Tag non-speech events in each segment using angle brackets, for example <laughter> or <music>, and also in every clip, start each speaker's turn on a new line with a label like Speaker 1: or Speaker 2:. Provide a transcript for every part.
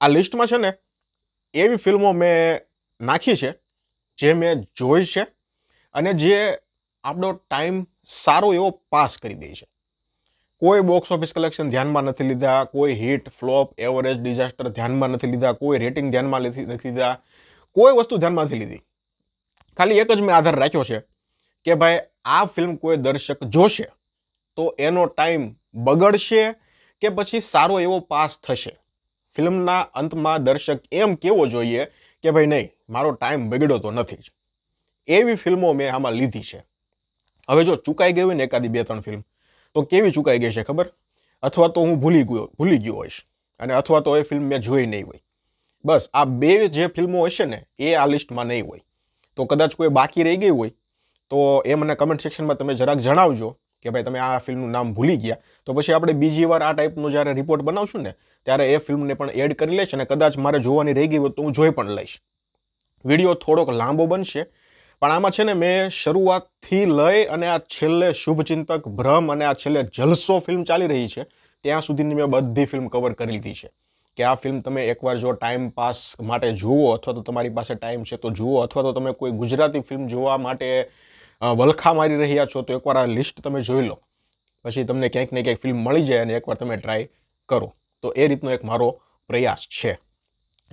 Speaker 1: આ લિસ્ટમાં છે ને એવી ફિલ્મો મેં નાખી છે જે મેં જોઈ છે અને જે આપણો ટાઈમ સારો એવો પાસ કરી દે છે. કોઈ બોક્સ ઓફિસ કલેક્શન ધ્યાનમાં નથી લીધા, કોઈ હિટ ફ્લોપ એવરેજ ડિઝાસ્ટર ધ્યાનમાં નથી લીધા, કોઈ રેટિંગ ધ્યાનમાં નથી લીધા, કોઈ વસ્તુ ધ્યાનમાં નથી લીધી. ખાલી એક જ મેં આધાર રાખ્યો છે કે ભાઈ આ ફિલ્મ કોઈ દર્શક જોશે તો એનો ટાઈમ બગડશે કે પછી સારો એવો પાસ થશે. ફિલ્મના અંતમાં દર્શક એમ કેવો જોઈએ કે ભાઈ નહીં, મારો ટાઈમ બગડ્યો તો નથી જ. એવી ફિલ્મો મેં આમાં લીધી છે. હવે જો ચૂકાઈ ગઈ હોય ને એકાદી બે ત્રણ ફિલ્મ, તો કેવી ચૂકાઈ ગઈ છે ખબર? અથવા તો હું ભૂલી ગયો ભૂલી ગયો હોઈશ. અને અથવા તો એ ફિલ્મ મેં જોઈ નહીં હોય. બસ, આ બે જે ફિલ્મો હશે ને, એ આ લિસ્ટમાં નહીં હોય. તો કદાચ કોઈ બાકી રહી ગઈ હોય, તો એ મને કમેન્ટ સેક્શનમાં તમે જરાક જણાવજો. કે ભાઈ તમે આ ફિલ્મનું નામ ભૂલી ગયા. તો પછી આપણે બીજી વાર આ ટાઈપનું જ્યારે રિપોર્ટ બનાવશું ને, ત્યારે એ ફિલ્મને પણ એડ કરી લઈશ અને કદાચ મારે જોવાની રહી ગઈ હોય તો હું જોઈ પણ લઈશ. વીડિયો થોડોક લાંબો બનશે, પણ આમાં છે ને મેં શરૂઆતથી લઈ અને આ છેલ્લે શુભચિંતક ભ્રમ અને આ છેલ્લે જલસો ફિલ્મ ચાલી રહી છે, ત્યાં સુધીની મેં બધી ફિલ્મ કવર કરી લીધી છે. કે આ ફિલ્મ તમે એકવાર જો ટાઈમ પાસ માટે જુઓ અથવા તો તમારી પાસે ટાઈમ છે તો જુઓ અથવા તો તમે કોઈ ગુજરાતી ફિલ્મ જોવા માટે વલખા મારી રહ્યા છો તો એકવાર આ લિસ્ટ તમે જોઈ લો. પછી તમને ક્યાંક ને ક્યાંક ફિલ્મ મળી જાય અને એકવાર તમે ટ્રાય કરો. તો એ રીતનો એક મારો પ્રયાસ છે.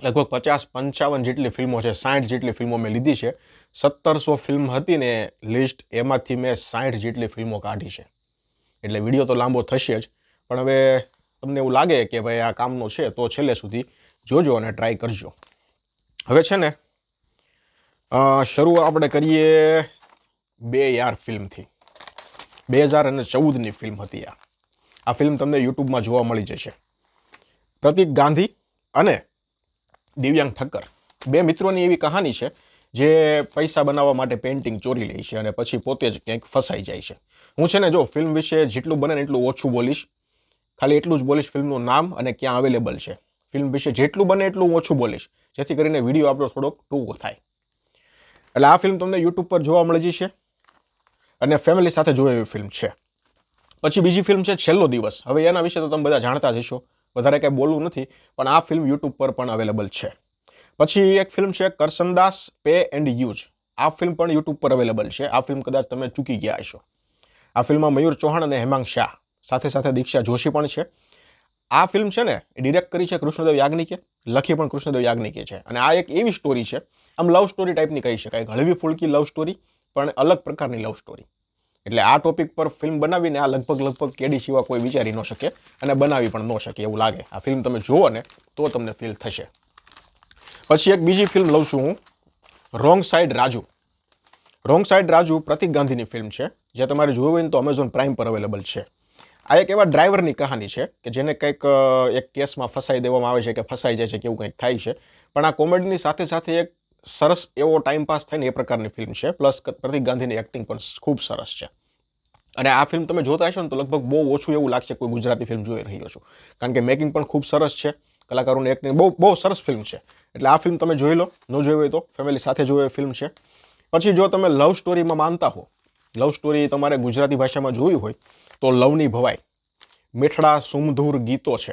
Speaker 1: લગભગ પચાસ પંચાવન જેટલી ફિલ્મો છે સાઠ જેટલી ફિલ્મો મેં લીધી છે. સત્તરસો ફિલ્મ હતી ને લિસ્ટ એમાંથી મેં સાઠ જેટલી ફિલ્મો કાઢી છે. એટલે વીડિયો તો લાંબો થશે જ. પણ હવે તમને એવું લાગે કે ભાઈ આ કામનો છે તો છેલ્લે સુધી જોજો અને ટ્રાય કરજો. હવે છે ને શરૂ આપણે કરીએ બે યાર ફિલ્મથી. બે હજાર અને ચૌદની ફિલ્મ હતી આ. આ ફિલ્મ તમને યુટ્યુબમાં જોવા મળી જશે. પ્રતિક ગાંધી અને દિવ્યાંગ ઠક્કર. બે મિત્રોની એવી કહાની છે જે પૈસા બનાવવા માટે પેઇન્ટિંગ ચોરી લે છે અને પછી પોતે જ ક્યાંક ફસાઈ જાય છે. હું છે ને જો ફિલ્મ વિશે જેટલું બને એટલું ઓછું બોલીશ. ખાલી એટલું જ બોલીશ ફિલ્મનું નામ અને ક્યાં અવેલેબલ છે. ફિલ્મ વિશે જેટલું બને એટલું ઓછું બોલીશ. જેથી કરીને વીડિયો આપણો થોડોક ટૂંકો થાય. એટલે આ ફિલ્મ તમને યુટ્યુબ પર જોવા મળી જશે. અને ફેમિલી સાથે જોઈ એવી ફિલ્મ છે. પછી બીજી ફિલ્મ છે છેલ્લો દિવસ. હવે એના વિશે તો તમે બધા જાણતા જ હશો. વધારે કંઈ બોલવું નથી, પણ આ ફિલ્મ યુટ્યુબ પર પણ અવેલેબલ છે. પછી એક ફિલ્મ છે કરસનદાસ પે એન્ડ યુઝ આ ફિલ્મ પણ યુટ્યુબ પર અવેલેબલ છે. આ ફિલ્મ કદાચ તમે ચૂકી ગયા હશો. આ ફિલ્મમાં મયુર ચૌહાણ અને હેમાંગ શાહ. સાથે સાથે દીક્ષા જોશી પણ છે. આ ફિલ્મ છે ને ડિરેક્ટ કરી છે કૃષ્ણદેવ યાજ્ઞિકે. લખી પણ કૃષ્ણદેવ યાજ્ઞિકે છે. અને આ એક એવી સ્ટોરી છે. આમ લવ સ્ટોરી ટાઈપની કહી શકાય. હળવી ફૂલકી લવ સ્ટોરી પણ અલગ પ્રકારની લવ સ્ટોરી એટલે આ ટોપિક પર ફિલ્મ બનાવીને આ લગભગ લગભગ કેડી સિવાય કોઈ વિચારી ન શકે અને બનાવી પણ ન શકે એવું લાગે. આ ફિલ્મ તમે જુઓ ને તો તમને ફીલ થશે. પછી એક બીજી ફિલ્મ લઉં છું હું. Wrong side Raju wrong side Raju Pratik ગાંધીની ફિલ્મ છે. જે તમારે જોયું હોય ને તો અમેઝોન પ્રાઇમ પર અવેલેબલ છે. આ એક એવા ડ્રાઈવરની કહાની છે કે જેને કંઈક એક કેસમાં ફસાઈ દેવામાં આવે છે કે ફસાઈ જાય છે કે એવું કંઈક થાય છે. પણ આ કોમેડીની સાથે સાથે એક સરસ એવો ટાઈમ પાસ થાય ને એ પ્રકારની ફિલ્મ છે. પ્લસ પ્રતિક ગાંધીની એક્ટિંગ પણ ખૂબ સરસ છે. અને આ ફિલ્મ તમે જોતા હશો ને તો લગભગ બહુ ઓછું એવું લાગશે કોઈ ગુજરાતી ફિલ્મ જોઈ રહ્યો છું. કારણ કે મેકિંગ પણ ખૂબ સરસ છે. કલાકારોની એક્ટિંગ બહુ બહુ સરસ ફિલ્મ છે. એટલે આ ફિલ્મ તમે જોઈ લો. ન જોઈ હોય તો ફેમિલી સાથે જોઈ ફિલ્મ છે. પછી જો તમે લવ સ્ટોરીમાં માનતા હો લવ સ્ટોરી તમારે ગુજરાતી ભાષામાં જોવી હોય, તો લવની ભવાઈ, મીઠડા સુમધુર ગીતો છે.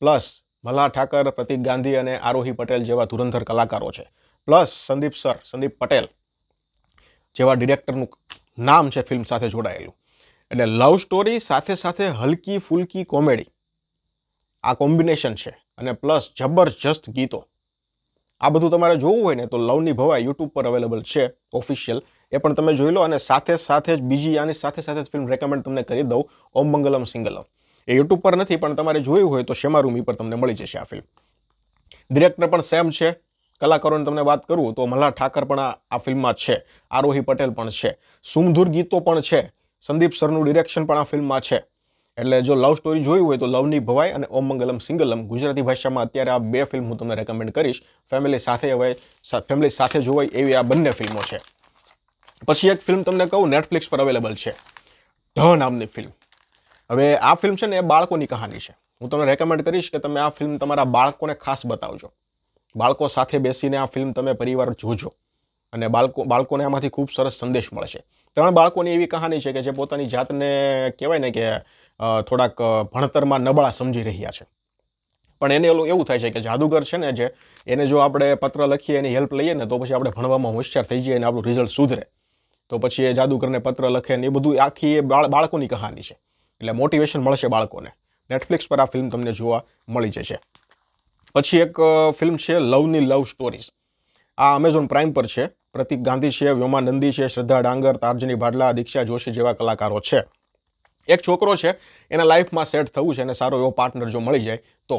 Speaker 1: પ્લસ ભલા ઠાકર, પ્રતિક ગાંધી અને આરોહી પટેલ જેવા ધુરંધર કલાકારો છે. પ્લસ સંદીપ સર, સંદીપ પટેલ, જેવા ડિરેક્ટરનું નામ છે ફિલ્મ સાથે જોડાયેલું. એટલે લવ સ્ટોરી સાથે સાથે હલકી ફૂલકી કોમેડી. આ કોમ્બિનેશન છે. અને પ્લસ જબરજસ્ત ગીતો. આ બધું તમારે જોવું હોય ને તો લવની ભવાઈ યુટ્યુબ પર અવેલેબલ છે, ઓફિશિયલ. એ પણ તમે જોઈ લો અને સાથે સાથે જ બીજી આની સાથે સાથે જ ફિલ્મ રેકમેન્ડ તમને કરી દઉં, ઓમ મંગલમ સિંગલમ. એ યુટ્યુબ પર નથી, પણ તમારે જોયું હોય તો શેમારૂમી પર તમને મળી જશે આ ફિલ્મ. ડિરેક્ટર પણ સેમ છે કલાકારોની તમને વાત કરું તો મલ્હાર ઠાકર પણ આ ફિલ્મમાં છે. આરોહી પટેલ પણ છે. સુમધુર ગીતો પણ છે. સંદીપ સરનું ડિરેક્શન પણ આ ફિલ્મમાં છે. એટલે જો લવ સ્ટોરી જોઈ હોય તો લવની ભવાઈ અને ઓમ મંગલમ સિંગલમ ગુજરાતી ભાષામાં અત્યારે આ બે ફિલ્મ હું તમને રેકમેન્ડ કરીશ. ફેમિલી સાથે હવે ફેમિલી સાથે જોવાય એવી આ બંને ફિલ્મો છે. પછી એક ફિલ્મ તમને કહું નેટફ્લિક્સ પર અવેલેબલ છે. ધ નામની ફિલ્મ. હવે આ ફિલ્મ છે ને એ બાળકોની કહાની છે. હું તમને રેકમેન્ડ કરીશ કે તમે આ ફિલ્મ તમારા બાળકોને ખાસ બતાવજો. બાળકો સાથે બેસીને આ ફિલ્મ તમે પરિવાર જોજો. અને બાળકો, બાળકોને આમાંથી ખૂબ સરસ સંદેશ મળશે. ત્રણ બાળકોની એવી કહાની છે કે જે પોતાની જાતને કહેવાય ને કે થોડાક ભણતરમાં નબળા સમજી રહ્યા છે. પણ એને એવું થાય છે કે જાદુગર છે ને જે, એને જો આપણે પત્ર લખીએ, એની હેલ્પ લઈએ ને તો પછી આપણે ભણવામાં હોશિયાર થઈ જઈએ અને આપણું રિઝલ્ટ સુધરે. તો પછી એ જાદુગરને પત્ર લખે ને એ બધું આખી એ બાળ, બાળકોની કહાની છે. એટલે મોટિવેશન મળશે બાળકોને. નેટફ્લિક્સ પર આ ફિલ્મ તમને જોવા મળી જશે. પછી એક ફિલ્મ છે લવની લવ સ્ટોરીઝ. આ અમેઝોન પ્રાઇમ પર છે. પ્રતિક ગાંધી છે, વ્યોમા નંદી છે, શ્રદ્ધા ડાંગર, તારજની ભાડલા, દીક્ષા જોશી જેવા કલાકારો છે. એક છોકરો છે, એના લાઈફમાં સેટ થવું છે અને સારો એવો પાર્ટનર જો મળી જાય, તો.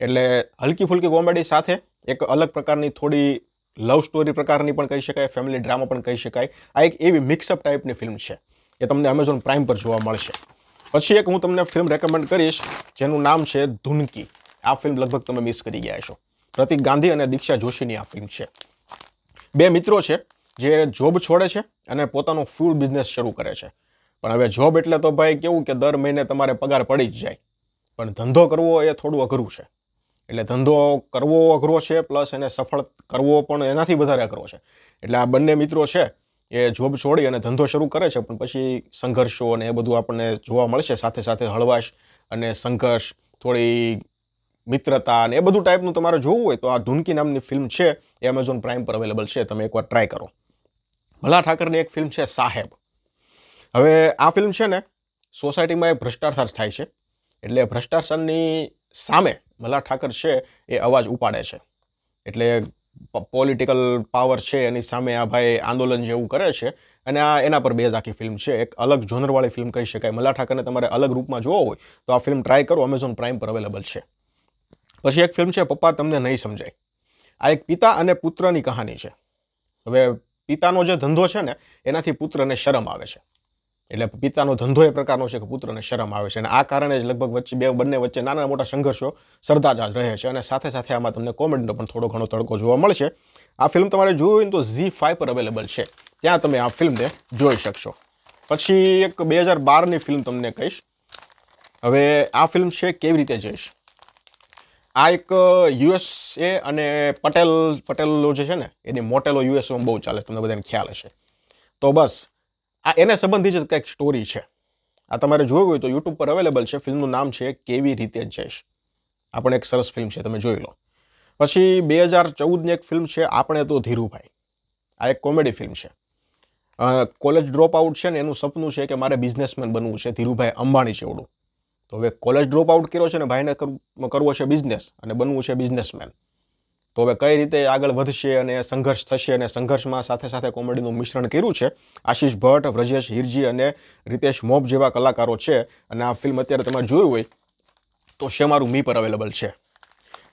Speaker 1: એટલે હલકી ફુલકી કોમેડી સાથે એક અલગ પ્રકારની થોડી લવ સ્ટોરી પ્રકારની પણ કહી શકાય, ફેમિલી ડ્રામા પણ કહી શકાય. આ એક એવી મિક્સઅપ ટાઈપની ફિલ્મ છે, એ તમને અમેઝોન પ્રાઇમ પર જોવા મળશે. પછી એક હું તમને ફિલ્મ રેકમેન્ડ કરીશ, જેનું નામ છે ધૂનકી. આ ફિલ્મ લગભગ તમે મિસ કરી ગયા છો પ્રતિક ગાંધી અને દીક્ષા જોશીની આ ફિલ્મ છે. બે મિત્રો છે જે જોબ છોડે છે અને પોતાનો ફૂડ બિઝનેસ શરૂ કરે છે. પણ હવે જોબ એટલે તો ભાઈ કેવું કે દર મહિને તમારે પગાર પડી જ જાય. પણ ધંધો કરવો એ થોડું અઘરું છે. એટલે ધંધો કરવો અઘરો છે પ્લસ એને સફળ કરવો પણ એનાથી વધારે અઘરો છે. એટલે આ બંને મિત્રો છે એ જોબ છોડી અને ધંધો શરૂ કરે છે, પણ પછી સંઘર્ષો અને એ બધું આપણને જોવા મળશે. સાથે સાથે હળવાશ અને સંઘર્ષ થોડી મિત્રતા અને એ બધું ટાઈપનું તમારે જોવું હોય તો આ ધૂનકી નામની ફિલ્મ છે, એ એમેઝોન પ્રાઇમ પર અવેલેબલ છે, તમે એકવાર ટ્રાય કરો. ભલા ઠાકરની એક ફિલ્મ છે, સાહેબ. હવે આ ફિલ્મ છે ને, સોસાયટીમાં એક ભ્રષ્ટાચાર થાય છે, એટલે ભ્રષ્ટાચારની સામે મલા ઠાકર છે, એ અવાજ ઉપાડે છે. એટલે પોલિટિકલ પાવર છે, એની સામે આ ભાઈ આંદોલન જેવું કરે છે, અને આ એના પર બેઝ આખી ફિલ્મ છે. એક અલગ જોનરવાળી ફિલ્મ કહી શકાય. મલા ઠાકરને તમારે અલગ રૂપમાં જોવો હોય તો આ ફિલ્મ ટ્રાય કરો. એમેઝોન પ્રાઇમ પર અવેલેબલ છે. પછી એક ફિલ્મ છે, પપ્પા તમને નહીં સમજાય. આ એક પિતા અને પુત્રની કહાની છે. હવે પિતાનો જે ધંધો છે ને, એનાથી પુત્રને શરમ આવે છે. એટલે પિતાનો ધંધો એ પ્રકારનો છે કે પુત્રને શરમ આવે છે. અને આ કારણે જ લગભગ વચ્ચે બે, બંને વચ્ચે નાના મોટા સંઘર્ષો સરદાર રહે છે. અને સાથે સાથે આમાં તમને કોમેડીનો પણ થોડો ઘણો તડકો જોવા મળશે. આ ફિલ્મ તમારે જોવી તો ઝી ફાઈવ પર અવેલેબલ છે. ત્યાં તમે આ ફિલ્મને જોઈ શકશો. પછી એક બે હજાર બારની ફિલ્મ તમને કહીશ. હવે આ ફિલ્મ છે કેવી રીતે જઈશ? આ એક યુએસએ અને પટેલ પટેલો જે છે ને, એની મોટેલો યુએસમાં બહુ ચાલે તમને બધાને ખ્યાલ હશે. તો બસ, આ એને સંબંધિત જ કંઈક સ્ટોરી છે. આ તમારે જોયું હોય તો યુટ્યુબ પર અવેલેબલ છે. ફિલ્મનું નામ છે કેવી રીતે જઈશ. આ પણ એક સરસ ફિલ્મ છે, તમે જોઈ લો. પછી બે હજાર ચૌદની એક ફિલ્મ છે આપણે તો ધીરુભાઈ. આ એક કોમેડી ફિલ્મ છે. કોલેજ ડ્રોપ આઉટ છે ને, એનું સપનું છે કે મારે બિઝનેસમેન બનવું છે ધીરુભાઈ અંબાણી જેવડું તો હવે કોલેજ ડ્રોપ આઉટ કર્યો છે ને ભાઈને કરવો છે બિઝનેસ અને બનવું છે બિઝનેસમેન તો હવે કઈ રીતે આગળ વધશે અને સંઘર્ષ થશે અને સંઘર્ષમાં સાથે સાથે કોમેડીનું મિશ્રણ કર્યું છે? આશીષ ભટ્ટ વ્રજેશ હિરજી અને રિતેશ મોબ જેવા કલાકારો છે અને આ ફિલ્મ અત્યારે તમે જોયું હોય તો શેમારું મી પર અવેલેબલ છે.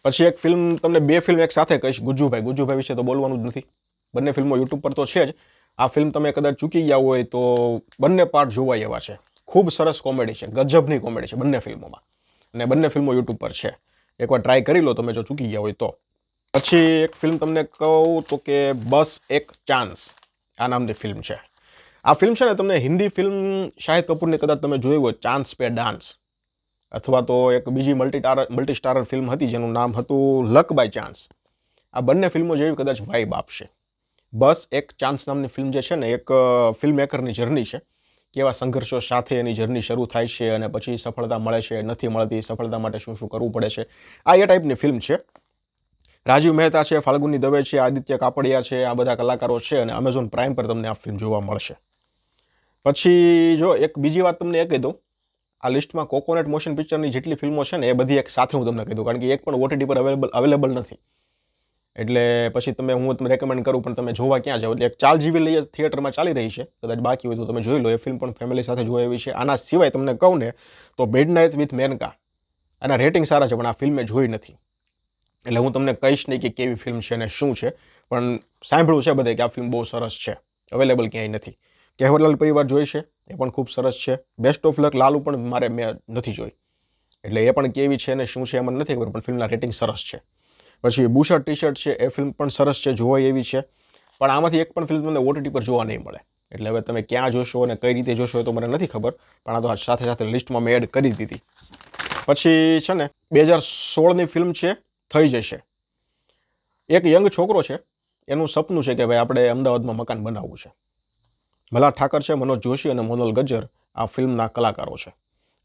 Speaker 1: પછી એક ફિલ્મ તમને બે ફિલ્મ એક સાથે કહીશ. ગુજુભાઈ ગુજુભાઈ વિશે તો બોલવાનું જ નથી. બંને ફિલ્મો યુટ્યુબ પર તો છે જ. આ ફિલ્મ તમે કદાચ ચૂકી ગયા હોય તો બંને પાર્ટ જોવાય એવા છે. ખૂબ સરસ કોમેડી છે, ગજબની કોમેડી છે બંને ફિલ્મોમાં. અને બંને ફિલ્મો યુટ્યુબ પર છે. એકવાર ટ્રાય કરી લો તમે જો ચૂકી ગયા હોય તો. પછી એક ફિલ્મ તમને કહું તો કે બસ એક ચાન્સ આ નામની ફિલ્મ છે. આ ફિલ્મ છે ને તમને હિન્દી ફિલ્મ શાહિદ કપૂરની કદાચ તમે જોયું હોય ચાન્સ પે ડાન્સ અથવા તો એક બીજી મલ્ટી મલ્ટી સ્ટારર ફિલ્મ હતી જેનું નામ હતું લક બાય ચાન્સ આ બંને ફિલ્મો જેવી કદાચ વાઇબ આપશે. બસ એક ચાન્સ નામની ફિલ્મ જે છે ને, એક ફિલ્મ મેકરની જર્ની છે. કેવા સંઘર્ષો સાથે એની જર્ની શરૂ થાય છે અને પછી સફળતા મળે છે, નથી મળતી, સફળતા માટે શું શું કરવું પડે છે? આ એ ટાઈપની ફિલ્મ છે. રાજીવ મહેતા છે, ફાલ્ગુની દવે છે, આદિત્ય કાપડિયા છે, આ બધા કલાકારો છે અને અમેઝોન પ્રાઇમ પર તમને આ ફિલ્મ જોવા મળશે. પછી જો એક બીજી વાત તમને એ કહી દઉં, આ લિસ્ટમાં કોકોનટ મોશન પિક્ચરની જેટલી ફિલ્મો છે ને એ બધી એક સાથે હું તમને કહી દઉં, કારણ કે એક પણ ઓટીટી પર અવેલેબલ અવેલેબલ નથી. એટલે પછી તમે હું તમને રેકમેન્ડ કરું, પણ તમે જોવા ક્યાં જાઓ? એટલે એક ચાલ જીવી લઈએ થિયેટરમાં ચાલી રહી છે. કદાચ બાકી હોય તો તમે જોઈ લો, એ ફિલ્મ પણ ફેમિલી સાથે જોવા એવી છે. આના સિવાય તમને કહું ને, તો બેડ નાઇટ વિથ મેનકા આના રેટિંગ સારા છે, પણ આ ફિલ્મ મેં જોઈ નથી. એટલે હું તમને કહીશ નહીં કે કેવી ફિલ્મ છે અને શું છે, પણ સાંભળ્યું છે બધે કે આ ફિલ્મ બહુ સરસ છે. અવેલેબલ ક્યાંય નથી. કહેવરલાલ પરિવાર જોઈ છે, એ પણ ખૂબ સરસ છે. બેસ્ટ ઓફ લક લાલુ પણ મારે મેં નથી જોઈ. એટલે એ પણ કેવી છે અને શું છે એ મને નથી ખબર, પણ ફિલ્મના રેટિંગ સરસ છે. પછી બુશર્ટ ટી શર્ટ છે, એ ફિલ્મ પણ સરસ છે, જોવાય એવી છે. પણ આમાંથી એક પણ ફિલ્મ તમને ઓટીટી પર જોવા નહીં મળે. એટલે હવે તમે ક્યાં જોશો અને કઈ રીતે જોશો એ તો મને નથી ખબર, પણ આ તો સાથે સાથે લિસ્ટમાં મેં એડ કરી દીધી. પછી છે ને બે હજાર સોળની ફિલ્મ છે, થઈ જશે. એક યંગ છોકરો છે, એનું સપનું છે કે ભાઈ આપણે અમદાવાદમાં મકાન બનાવવું છે. મલા ઠાકર છે, મનોજ જોશી અને મોનલ ગજ્જર આ ફિલ્મના કલાકારો છે.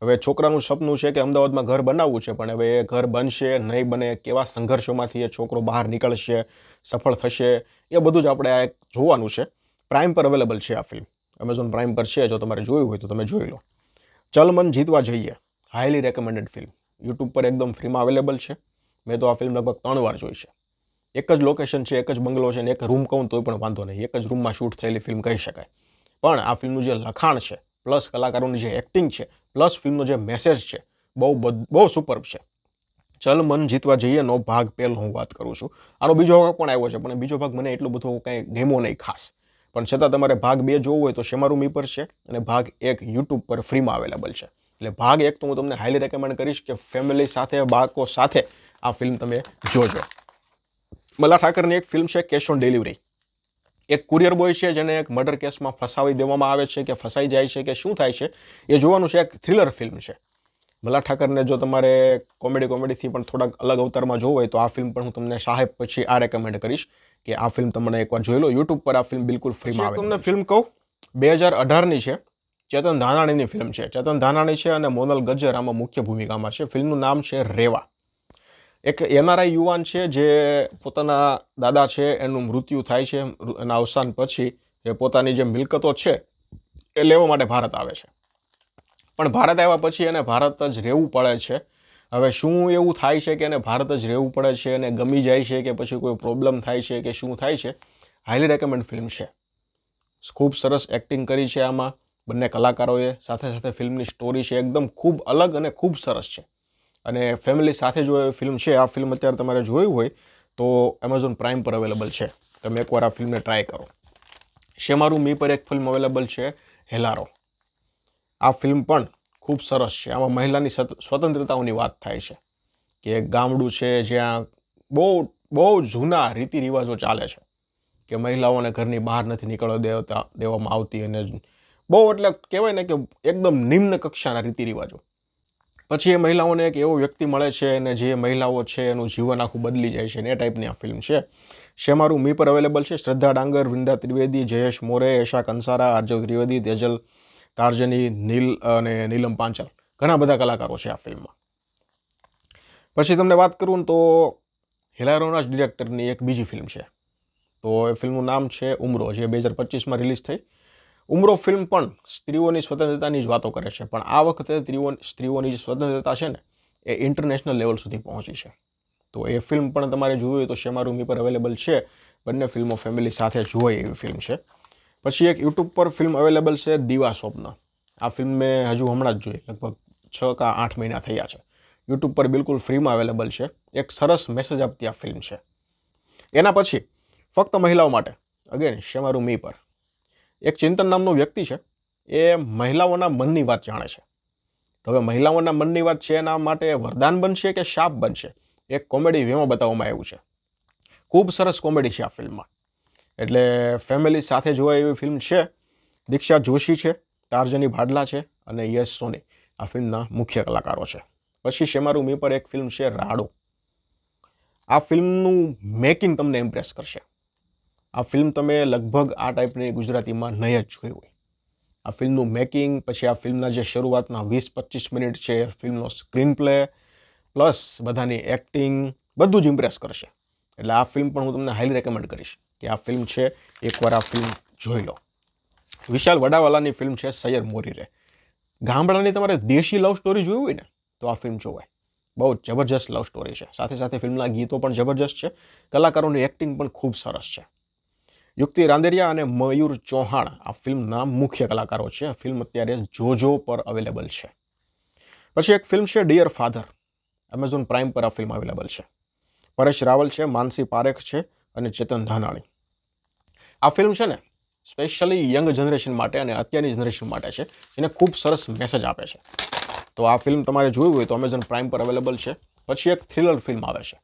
Speaker 1: હવે છોકરાનું સપનું છે કે અમદાવાદમાં ઘર બનાવવું છે, પણ હવે એ ઘર બનશે નહીં બને, કેવા સંઘર્ષોમાંથી એ છોકરો બહાર નીકળશે, સફળ થશે, એ બધું જ આપણે આ જોવાનું છે. પ્રાઇમ પર અવેલેબલ છે આ ફિલ્મ. એમેઝોન પ્રાઇમ પર છે, જો તમારે જોયું હોય તો તમે જોઈ લો. ચલ મન જીતવા જઈએ. હાઈલી રેકમેન્ડેડ ફિલ્મ યુટ્યુબ પર એકદમ ફ્રીમાં અવેલેબલ છે. મેં તો આ ફિલ્મ લગભગ ત્રણ વાર જોઈ છે. એક જ લોકેશન છે, એક જ બંગલો છે ને એક રૂમ કહું તોય પણ વાંધો નહીં. એક જ રૂમમાં શૂટ થયેલી ફિલ્મ કહી શકાય. પણ આ ફિલ્મનું જે લખાણ છે પ્લસ કલાકારોની જે એક્ટિંગ છે, પ્લસ ફિલ્મનો જે મેસેજ છે, બહુ બહુ સુપર્બ છે. ચલ મન જીતવા જઈએનો ભાગ પહેલો હું વાત કરું છું. આનો બીજો ભાગ પણ આવ્યો છે, પણ બીજો ભાગ મને એટલો બધો કાંઈ ગેમો નહીં ખાસ. પણ છતાં તમારે ભાગ બે જોવો હોય તો શેમારૂમી પર છે અને ભાગ એક યુટ્યુબ પર ફ્રીમાં અવેલેબલ છે. એટલે ભાગ એક તો હું તમને હાઈલી રેકમેન્ડ કરીશ કે ફેમિલી સાથે, બાળકો સાથે આ ફિલ્મ તમે જોજો. મલા ઠાકરની એક ફિલ્મ છે કેશ ઓન ડિલિવરી એક કુરિયર બોય છે જેને એક મર્ડર કેસમાં ફસાવી દેવામાં આવે છે કે ફસાઈ જાય છે કે શું થાય છે એ જોવાનું છે એક થ્રિલર ફિલ્મ છે. મલા ઠાકરને જો તમારે કોમેડી કોમેડીથી પણ થોડાક અલગ અવતારમાં જોવું હોય તો આ ફિલ્મ પણ હું તમને સાહેબ પછી આ રેકમેન્ડ કરીશ કે આ ફિલ્મ તમને એકવાર જોઈ લો. યુટ્યુબ પર આ ફિલ્મ બિલકુલ ફ્રીમાં આવે તમને ફિલ્મ કહું? બે હજાર અઢારની છે ચેતન ધાનાણીની ફિલ્મ છે. ચેતન ધાનાણી છે અને મોનલ ગજ્જર આમાં મુખ્ય ભૂમિકામાં છે. ફિલ્મનું નામ છે રેવા. એક એનઆરઆઈ યુવાન છે જે પોતાના દાદા છે, એનું મૃત્યુ થાય છે, એના અવસાન પછી એ પોતાની જે મિલકતો છે એ લેવા માટે ભારત આવે છે. પણ ભારત આવ્યા પછી એને ભારત જ રહેવું પડે છે. હવે શું એવું થાય છે કે એને ભારત જ રહેવું પડે છે અને ગમી જાય છે કે પછી કોઈ પ્રોબ્લેમ થાય છે કે શું થાય છે? હાઈલી રેકમેન્ડ ફિલ્મ છે. ખૂબ સરસ એક્ટિંગ કરી છે આમાં. બંને કલાકારોએ સાથે સાથે ફિલ્મની સ્ટોરી છે, એકદમ ખૂબ અલગ અને ખૂબ સરસ છે. અને ફેમિલી સાથે જો ફિલ્મ છે, આ ફિલ્મ અત્યારે તમારે જોઈ હોય, તો એમેઝોન પ્રાઇમ પર અવેલેબલ છે. તમે એકવાર આ ફિલ્મને ટ્રાય કરો. શેમારુ મી પર એક ફિલ્મ અવેલેબલ છે, હેલારો. આ ફિલ્મ પણ ખૂબ સરસ છે. આમાં મહિલાની સ્વતંત્રતાઓની વાત થાય છે કે એક ગામડું છે, જ્યાં બહુ બહુ જૂના રીતિ રિવાજો ચાલે છે કે મહિલાઓને ઘરની બહાર નથી નીકળવા દેવતા, દેવામાં આવતી અને બહુ એટલે કહેવાય ને કે એકદમ નિમ્ન કક્ષાના રીતિ રિવાજો પછી એ મહિલાઓને એક એવો વ્યક્તિ મળે છે અને જે મહિલાઓ છે એનું જીવન આખું બદલી જાય છે એ ટાઈપની આ ફિલ્મ છે. શેમારું મી પર અવેલેબલ છે. શ્રદ્ધા ડાંગર, વૃંદા ત્રિવેદી, જયેશ મોરે યશા કંસારા, આર્જવ ત્રિવેદી, તેજલ તારજની, નીલ અને નીલમ પાંચલ. ઘણા બધા કલાકારો છે આ ફિલ્મમાં પછી તમને વાત કરું તો હિલારોના ડિરેક્ટરની એક બીજી ફિલ્મ છે. તો એ ફિલ્મનું નામ છે ઉમરો, જે બે હજાર પચીસમાં રિલીઝ થઈ. ઉમરો ફિલ્મ પણ સ્ત્રીઓની સ્વતંત્રતાની જ વાતો કરે છે. પણ આ વખતે સ્ત્રીઓ સ્ત્રીઓની જે સ્વતંત્રતા છે ને, એ ઇન્ટરનેશનલ લેવલ સુધી પહોંચી છે. તો એ ફિલ્મ પણ તમારે જોવી હોય તો શેમારૂમી પર અવેલેબલ છે. બંને ફિલ્મો ફેમિલી સાથે જોવાય એવી ફિલ્મ છે. પછી એક યુટ્યુબ પર ફિલ્મ અવેલેબલ છે દીવા સ્વપ્ન. આ ફિલ્મ મેં હજુ હમણાં જ જોઈ, લગભગ છ કા આઠ મહિના થયા છે. યુટ્યુબ પર બિલકુલ ફ્રીમાં અવેલેબલ છે. એક સરસ મેસેજ આપતી આ ફિલ્મ છે. એના પછી ફક્ત મહિલાઓ માટે અગેન શેમારૂમી પર. એક ચિંતન નામનો વ્યક્તિ છે, એ મહિલાઓના મનની વાત જાણે છે. તો હવે મહિલાઓના મનની વાત છે એના માટે વરદાન બનશે કે શાપ બનશે? એક કોમેડી વેમાં બતાવવામાં આવ્યું છે. ખૂબ સરસ કોમેડી છે આ ફિલ્મમાં. એટલે ફેમિલી સાથે જોવાય એવી ફિલ્મ છે. દીક્ષા જોશી છે, તારજની ભાડલા છે અને યશ સોની. આ ફિલ્મના મુખ્ય કલાકારો છે. પછી શેમારુ મી પર એક ફિલ્મ છે રાડો. આ ફિલ્મનું મેકિંગ તમને ઇમ્પ્રેસ કરશે. આ ફિલ્મ તમે લગભગ આ ટાઈપની ગુજરાતીમાં નહીં જ જોઈ હોય. આ ફિલ્મનું મેકિંગ પછી આ ફિલ્મના જે શરૂઆતના વીસ પચીસ મિનિટ છે ફિલ્મનો સ્ક્રીન પ્લે પ્લસ બધાની એક્ટિંગ બધું જ ઇમ્પ્રેસ કરશે. એટલે આ ફિલ્મ પણ હું તમને હાઈલી રેકમેન્ડ કરીશ કે આ ફિલ્મ છે, એકવાર આ ફિલ્મ જોઈ લો. વિશાલ વડાવાલાની ફિલ્મ છે સૈયર મોરી રે. ગામડાની તમારે દેશી લવ સ્ટોરી જોઈ હોય ને, તો આ ફિલ્મ જોવાય. બહુ જબરજસ્ત લવ સ્ટોરી છે. સાથે સાથે ફિલ્મના ગીતો પણ જબરજસ્ત છે. કલાકારોની એક્ટિંગ પણ ખૂબ સરસ છે. યુક્તિ રાંદેરિયા અને મયુર ચૌહાણ આ ફિલ્મના મુખ્ય કલાકારો છે. ફિલ્મ અત્યારે જોજો પર અવેલેબલ છે. પછી એક ફિલ્મ છે ડિયર ફાધર એમેઝોન પ્રાઇમ પર આ ફિલ્મ અવેલેબલ છે. પરેશ રાવલ છે, માનસી પારેખ છે અને ચેતન ધાનાણી. આ ફિલ્મ છે ને સ્પેશિયલી યંગ જનરેશન માટે અને અત્યારની જનરેશન માટે છે. એને ખૂબ સરસ મેસેજ આપે છે. તો આ ફિલ્મ તમારે જોયું હોય તો અમેઝોન પ્રાઇમ પર અવેલેબલ છે. પછી એક થ્રિલર ફિલ્મ આવે છે.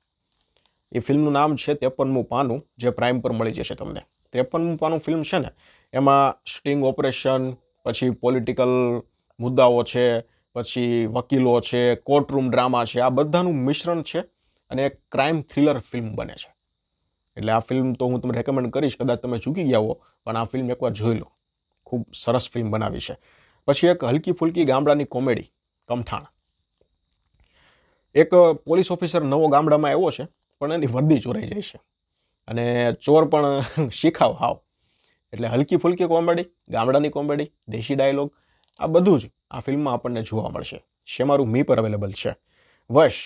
Speaker 1: એ ફિલ્મનું નામ છે તેપનમું પાનું, જે પ્રાઇમ પર મળી જશે તમને. ત્રેપનમું પાનું ફિલ્મ છે ને, એમાં સ્ટિંગ ઓપરેશન, પછી પોલિટિકલ મુદ્દાઓ છે, પછી વકીલો છે, કોર્ટરૂમ ડ્રામા છે, આ બધાનું મિશ્રણ છે અને એક ક્રાઇમ થ્રિલર ફિલ્મ બને છે. એટલે આ ફિલ્મ તો હું તમને રેકમેન્ડ કરીશ, કદાચ તમે ચૂકી ગયા હો, પણ આ ફિલ્મ એકવાર જોઈ લો. ખૂબ સરસ ફિલ્મ બનાવી છે. પછી એક હલકી ફુલકી ગામડાની કોમેડી, કમઠાણ. એક પોલીસ ઓફિસર નવો ગામડામાં આવ્યો છે, પણ એની વર્દી ચોરાઈ જાય છે. અને ચોર પણ <laughs> શીખાવ હાવ. એટલે હલકી ફુલકી કોમેડી, ગામડાની કોમેડી, દેશી ડાયલોગ, આ બધું જ આ ફિલ્મમાં આપણને જોવા મળશે. શેમારું મી પર અવેલેબલ છે. વશ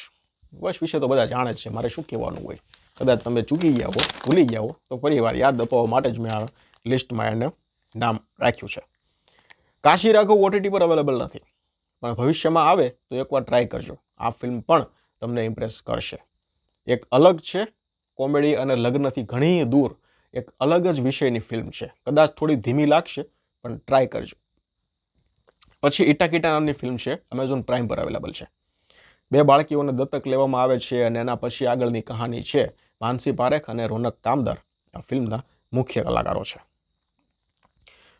Speaker 1: વશ વિશે તો બધા જાણે જ છે, મારે શું કહેવાનું હોય? કદાચ તમે ચૂકી ગયા હો, ભૂલી ગયા હો, તો ફરીવાર યાદ અપાવવા માટે જ મેં આ લિસ્ટમાં એને નામ રાખ્યું છે. કાશી રાઘવ ઓટીટી પર અવેલેબલ નથી, પણ ભવિષ્યમાં આવે તો એકવાર ટ્રાય કરજો. આ ફિલ્મ પણ તમને ઇમ્પ્રેસ કરશે. એક અલગ છે કોમેડી અને લગ્નથી ઘણી દૂર એક અલગ જ વિષયની ફિલ્મ છે. કદાચ થોડી ધીમી લાગશે, પણ ટ્રાય કરજો. પછી ઇટાકીટા નામની ફિલ્મ છે એમેઝોન પ્રાઇમ પર અવેલેબલ છે. બે બાળકીઓને દત્તક લેવામાં આવે છે અને એના પછી આગળની કહાની છે, માનસી પારેખ અને રોનક કામદાર. આ ફિલ્મના મુખ્ય કલાકારો છે.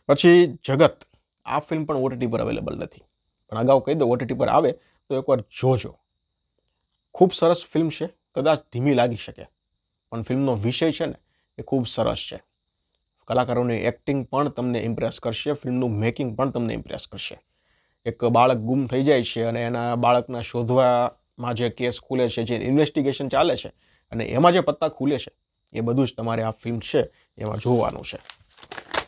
Speaker 1: પછી જગત. આ ફિલ્મ પણ ઓટીટી પર અવેલેબલ નથી. પણ અગાઉ કહી દો ઓટીટી પર આવે તો એકવાર જોજો. ખૂબ સરસ ફિલ્મ છે, કદાચ ધીમી લાગી શકે. પણ ફિલ્મનો વિષય છે ને, એ ખૂબ સરસ છે. કલાકારોની એક્ટિંગ પણ તમને ઇમ્પ્રેસ કરશે, ફિલ્મનું મેકિંગ પણ તમને ઇમ્પ્રેસ કરશે. એક બાળક ગુમ થઈ જાય છે અને એના બાળકના શોધવામાં જે કેસ ખુલે છે, જે ઇન્વેસ્ટિગેશન ચાલે છે અને એમાં જે પત્તા ખુલે છે, એ બધું જ તમારે આ ફિલ્મ છે, એમાં જોવાનું છે.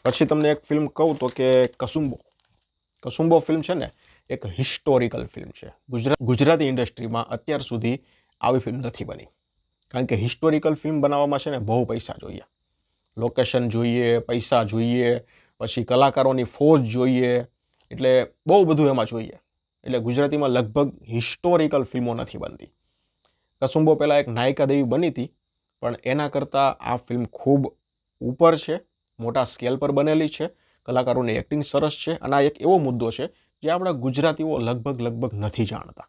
Speaker 1: પછી તમને એક ફિલ્મ કહું તો કે કસુંબો. કસુંબો ફિલ્મ છે ને, એક હિસ્ટોરિકલ ફિલ્મ છે. ગુજરાત, ગુજરાતી ઇન્ડસ્ટ્રીમાં અત્યાર સુધી આવી ફિલ્મ નથી બની. કારણ કે હિસ્ટોરિકલ ફિલ્મ બનાવવામાં છે ને બહુ પૈસા જોઈએ. લોકેશન જોઈએ, પૈસા જોઈએ, પછી કલાકારોની ફોજ જોઈએ, એટલે બહુ બધું એમાં જોઈએ. એટલે ગુજરાતીમાં લગભગ હિસ્ટોરિકલ ફિલ્મો નથી બનતી. કસુંબો પહેલાં એક નાયિકા દેવી બની હતી, પણ એના કરતાં આ ફિલ્મ ખૂબ ઉપર છે, મોટા સ્કેલ પર બનેલી છે, કલાકારોની એક્ટિંગ સરસ છે, અને આ એક એવો મુદ્દો છે જે આપણા ગુજરાતીઓ લગભગ લગભગ નથી જાણતા.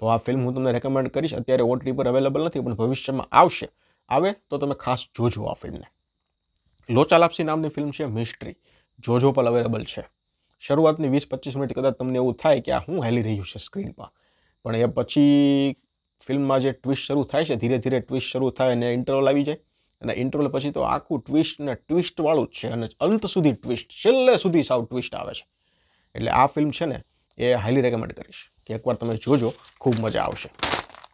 Speaker 1: તો આ ફિલ્મ હું તમને રેકમેન્ડ કરીશ. અત્યારે ઓટીટી પર અવેલેબલ નથી, પણ ભવિષ્યમાં આવશે. આવે તો તમે ખાસ જોજો આ ફિલ્મને લોચા લાપસી નામની ફિલ્મ છે મિસ્ટ્રી જોજો પર અવેલેબલ છે. શરૂઆતની વીસ પચીસ મિનિટ કદાચ તમને એવું થાય કે આ હું હેલી રહ્યું છે સ્ક્રીન પર પણ એ પછી ફિલ્મમાં જે ટ્વિસ્ટ શરૂ થાય છે, ધીરે ધીરે ટ્વિસ્ટ શરૂ થાય અને ઇન્ટરવલ આવી જાય. અને ઇન્ટરવલ પછી તો આખું ટ્વિસ્ટ ને ટ્વિસ્ટવાળું જ છે. અને અંત સુધી ટ્વિસ્ટ છેલ્લે સુધી સાવ ટ્વિસ્ટ આવે છે. એટલે આ ફિલ્મ છે ને, એ હાઈલી રેકમેન્ડ કરીશ. કે એકવાર તમે જોજો, ખૂબ મજા આવશે.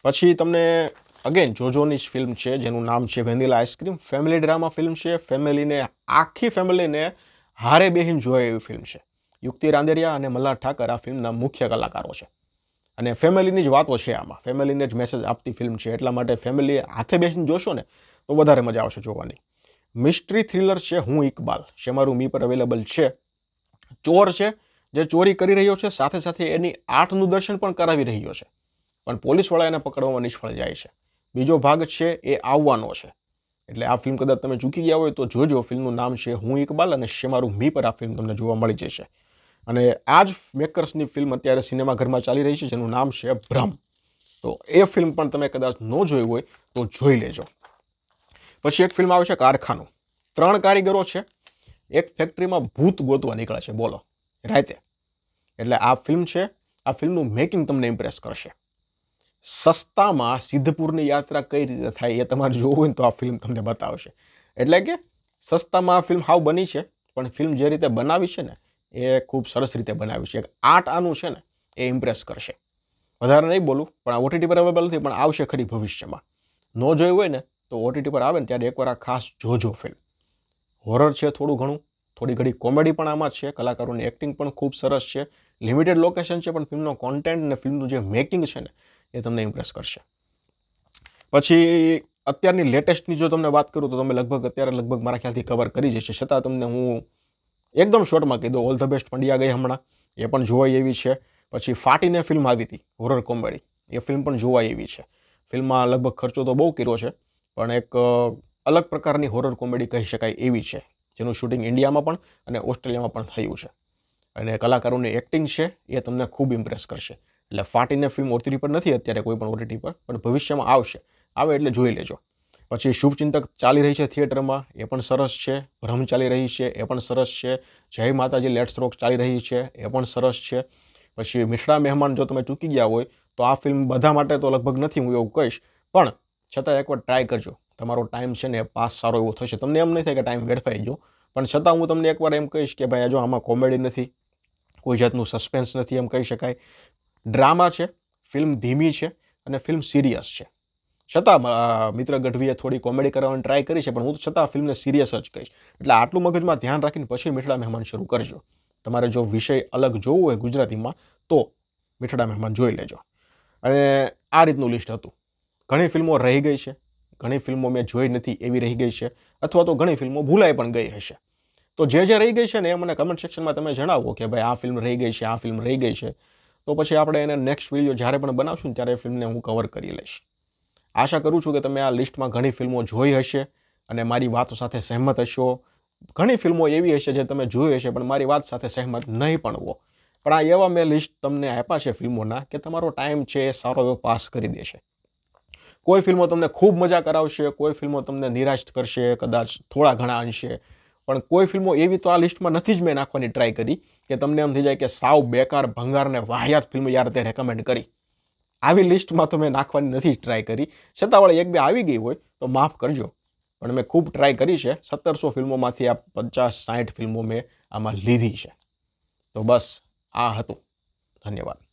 Speaker 1: પછી તમને અગેન જોજોની જ ફિલ્મ છે, જેનું નામ છે vanilla ice cream family drama film છે, ફેમિલીને, આખી ફેમિલીને હારે બેહીન જોય એવી ફિલ્મ છે. યુક્તિ રાંદેરિયા અને મલ્હાર ઠાકર આ ફિલ્મના મુખ્ય કલાકારો છે. અને ફેમિલીની જ વાતો છે આમાં. ફેમિલીને જ મેસેજ આપતી ફિલ્મ છે. એટલા માટે ફેમિલી હાથે બેસીને જોશો ને, તો વધારે મજા આવશે જોવાની. મિસ્ટ્રી થ્રિલર છે હું ઇકબાલ. શેમારું મી પર અવેલેબલ છે. ચોર છે જે ચોરી કરી રહ્યો છે, સાથે સાથે એની આઠનું દર્શન પણ કરાવી રહ્યો છે. પણ પોલીસવાળા એને પકડવામાં નિષ્ફળ જાય છે. બીજો ભાગ છે, એ આવવાનો છે. એટલે આ ફિલ્મ કદાચ તમે ચૂકી ગયા હોય તો જોજો, ફિલ્મનું નામ છે હું ઇકબાલ અને શેમારું મી પર આ ફિલ્મ તમને જોવા મળી જશે. અને આ જ મેકર્સની ફિલ્મ અત્યારે સિનેમાઘરમાં ચાલી રહી છે, જેનું નામ છે ભ્રમ. તો એ ફિલ્મ પણ તમે કદાચ ન જોઈ હોય તો જોઈ લેજો. પછી એક ફિલ્મ આવે છે કારખાનું. ત્રણ કારીગરો છે. એક ફેક્ટરીમાં ભૂત ગોતવા નીકળે છે. બોલો. રાતે. એટલે આ ફિલ્મ છે, આ ફિલ્મનું મેકિંગ તમને ઇમ્પ્રેસ કરશે. સસ્તામાં સિદ્ધપુરની યાત્રા કઈ રીતે થાય એ તમારે જોવું હોય તો આ ફિલ્મ તમને બતાવશે. એટલે કે સસ્તામાં આ ફિલ્મ હાવ બની છે, પણ ફિલ્મ જે રીતે બનાવી છે ને, એ ખૂબ સરસ રીતે બનાવી છે. આર્ટ આનું છે ને, એ ઇમ્પ્રેસ કરશે. વધારે નહીં બોલું, પણ આ ઓટીટી પર અવેલેબલ નથી, પણ આવશે ખરી ભવિષ્યમાં. ન જોયું હોય ને, તો ઓટીટી પર આવે ને, ત્યારે એકવાર આ ખાસ જોજો ફિલ્મ હોરર છે થોડું ઘણું થોડી ઘણી કોમેડી પણ આમાં છે, કલાકારોની એક્ટિંગ પણ ખૂબ સરસ છે. લિમિટેડ લોકેશન છે, પણ ફિલ્મનો કોન્ટેન્ટ અને ફિલ્મનું જે મેકિંગ છે ને, એ તમને ઇમ્પ્રેસ કરશે. પછી અત્યારની લેટેસ્ટની જો તમને વાત કરું તો તમે લગભગ અત્યારે લગભગ મારા ખ્યાલથી કવર કરી જશે છતાં તમને હું એકદમ શોર્ટમાં કહી દઉં ઓલ ધ બેસ્ટ પંડ્યા ગઈ હમણાં. એ પણ જોવાય એવી છે. પછી ફાટીને ફિલ્મ આવી હતી હોરર કોમેડી એ ફિલ્મ પણ જોવાય એવી છે. ફિલ્મમાં લગભગ ખર્ચો તો બહુ કર્યો છે, પણ એક અલગ પ્રકારની હોરર કોમેડી કહી શકાય એવી છે. જેનું શૂટિંગ ઇન્ડિયામાં પણ અને ઓસ્ટ્રેલિયામાં પણ થયું છે. અને કલાકારોની એક્ટિંગ છે એ તમને ખૂબ ઇમ્પ્રેસ કરશે. એટલે ફાટીને ફિલ્મ ઓટીટી પર નથી અત્યારે કોઈ પણ ઓટીટી પર, પણ ભવિષ્યમાં આવશે. આવે એટલે જોઈ લેજો. પછી શુભચિંતક ચાલી રહી છે થિયેટરમાં, એ પણ સરસ છે. ભ્રમ ચાલી રહી છે, એ પણ સરસ છે. જય માતાજી લેટ્સ રોક ચાલી રહી છે, એ પણ સરસ છે. પછી મિઠડા મહેમાન જો તમે ચૂકી ગયા હોય, તો આ ફિલ્મ બધા માટે તો લગભગ નથી હું એવું કહીશ. પણ છતાં એકવાર ટ્રાય કરજો. તમારો ટાઈમ છે ને પાસ સારો એવો થશે. તમને એમ નહીં થાય કે ટાઈમ વેડફાઈ ગયો. પણ છતાં હું તમને એકવાર એમ કહીશ કે ભાઈ જો આમાં કોમેડી નથી, કોઈ જાતનું સસ્પેન્સ નથી એમ કહી શકાય. ડ્રામા છે ફિલ્મ ધીમી છે અને ફિલ્મ સિરિયસ છે. છતાં મિત્ર ગઢવીએ થોડી કોમેડી કરવાની ટ્રાય કરી છે, પણ હું છતાં ફિલ્મને સિરિયસ જ કહીશ. એટલે આટલું મગજમાં ધ્યાન રાખીને પછી મીઠડા મહેમાન શરૂ કરજો. તમારે જો વિષય અલગ જોવો હોય ગુજરાતીમાં, તો મીઠડા મહેમાન જોઈ લેજો. અને આ રીતનું લિસ્ટ હતું. ઘણી ફિલ્મો રહી ગઈ છે. ઘણી ફિલ્મો મેં જોઈ નથી એવી રહી ગઈ છે, અથવા તો ઘણી ફિલ્મો ભૂલાઈ પણ ગઈ હશે. તો જે જે રહી ગઈ છે ને એ મને કમેન્ટ સેક્શનમાં તમે જણાવો કે ભાઈ આ ફિલ્મ રહી ગઈ છે, આ ફિલ્મ રહી ગઈ છે. તો પછી આપણે એને નેક્સ્ટ વીડિયો જ્યારે પણ બનાવશું ત્યારે એ ફિલ્મને હું કવર કરી લઈશ. આશા કરું છું કે તમે આ લિસ્ટમાં ઘણી ફિલ્મો જોઈ હશે અને મારી વાતો સાથે સહેમત હશો. ઘણી ફિલ્મો એવી હશે જે તમે જોઈ હશે પણ મારી વાત સાથે સહેમત નહીં પણ હો. પણ આ એવા મેં લિસ્ટ તમને આપ્યા છે ફિલ્મોના કે તમારો ટાઈમ છે એ સારો એવો પાસ કરી દેશે. કોઈ ફિલ્મો તમને ખૂબ મજા કરાવશે, કોઈ ફિલ્મો તમને નિરાશ કરશે, કદાચ થોડા ઘણા અંશે. પણ કોઈ ફિલ્મો એવી તો આ લિસ્ટમાં નથી જ મેં નાખવાની ટ્રાય કરી કે તમને એમ થઈ જાય કે સાવ બેકાર ભંગાર ને વાહિયાત ફિલ્મ યાર તે રેકમેન્ડ કરી. આવી લિસ્ટમાં તો મેં નાખવાની નથી જ ટ્રાય કરી. છતાં વળી એક બે આવી ગઈ હોય તો માફ કરજો. પણ મેં ખૂબ ટ્રાય કરી છે. સત્તરસો ફિલ્મોમાંથી આ પચાસ સાઠ ફિલ્મો મેં આમાં લીધી છે. તો બસ આ હતું. ધન્યવાદ.